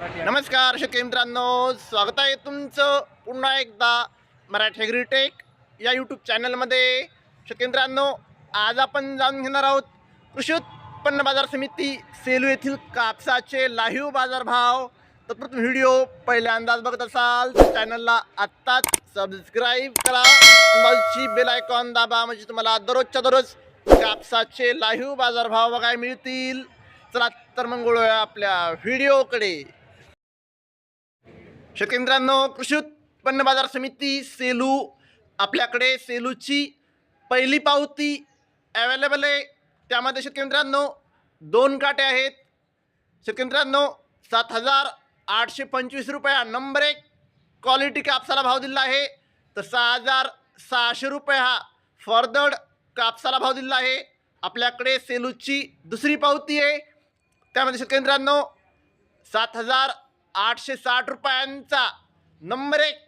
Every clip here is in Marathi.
नमस्कार शेतकरी मित्रांनो. स्वागत आहे तुमचं पुन्हा एकदा मराठी ॲग्रीटेक या यूट्यूब चॅनलमध्ये शेतकरी मित्रांनो आज आपण जाणून घेणार आहोत कृषी उत्पन्न बाजार समिती सेलू येथील कापसाचे लाईव्ह बाजारभाव. तत्पूर्वी व्हिडिओ पहिल्यांदाच बघत असाल तर चॅनलला आत्ताच सबस्क्राईब करा. बाजूची बेल आयकॉन दाबा म्हणजे तुम्हाला दररोजच्या दररोज कापसाचे लाईव्ह बाजारभाव बघायला मिळतील. चला तर मग आपल्या व्हिडिओकडे शेतकरी मित्रांनो कृषी उत्पन्न बाजार समिती सेलू आपल्याकडे सेलूची पहिली पावती अवेलेबल आहे. त्यामध्ये शेतकरी मित्रांनो दोन काटे आहेत. शेतकरी मित्रांनो सात हजार आठशे पंचवीस रुपये हा नंबर एक. क्वालिटी कापसाला भाव दिला आहे. तर सहा हजार सहाशे रुपये हा फरदड कापसाला भाव दिला आहे. आपल्याकडे सेलूची दुसरी पावती आहे. त्यामध्ये शेतकरी मित्रांनो सात हजार आठशे साठ रुपयांचा नंबर एक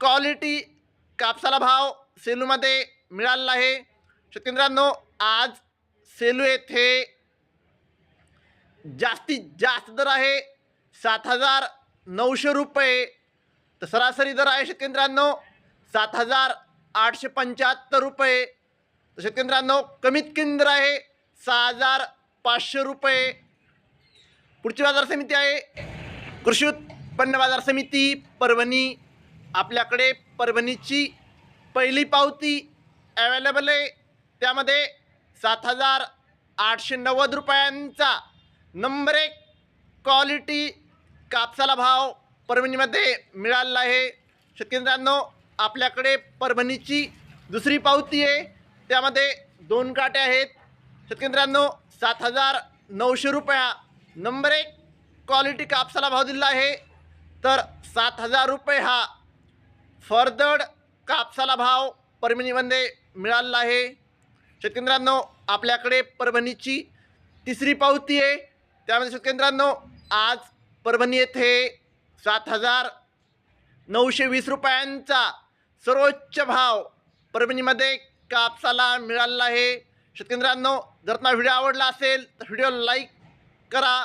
क्वालिटी कापसाला भाव सेलूमध्ये मिळालेला आहे. शेतकरी आज सेलू येथे जास्तीत जास्त दर आहे. सात हजार नऊशे रुपये. तर सरासरी दर आहे शेतकरी सात हजार आठशे पंच्याहत्तर रुपये. तर शेतकरी कमीत कमी दर आहे सहा हजार पाचशे रुपये. पुढची बाजार समिती आहे. कृषी उत्पन्न बाजार समिती परभणी. आपल्याकडे परभणीची पहिली पावती अवेलेबल आहे. त्यामध्ये सात हजार आठशे नव्वद रुपयांचा नंबर एक क्वालिटी कापसाला भाव परभणीमध्ये मिळालेला आहे. शेतकऱ्यांनो आपल्याकडे परभणीची दुसरी पावती आहे. त्यामध्ये दोन काटे आहेत. शेतकऱ्यांनो सात हजार नऊशे रुपया. नंबर एक क्वालिटी कापसाला भाव दिला आहे. तर सात हजार रुपये हा फरदड कापसाला भाव परभणीमध्ये मिळालेला आहे. शेतकरी आपल्याकडे परभणीची तिसरी पावती आहे. त्यामध्ये शेतकरी आज परभणी येथे सात हजार नऊशे वीस रुपयांचा सर्वोच्च भाव परभणीमध्ये कापसाला मिळालेला आहे. शेतकरी जर तुम्हाला व्हिडिओ आवडला असेल तर व्हिडिओ लाईक करा.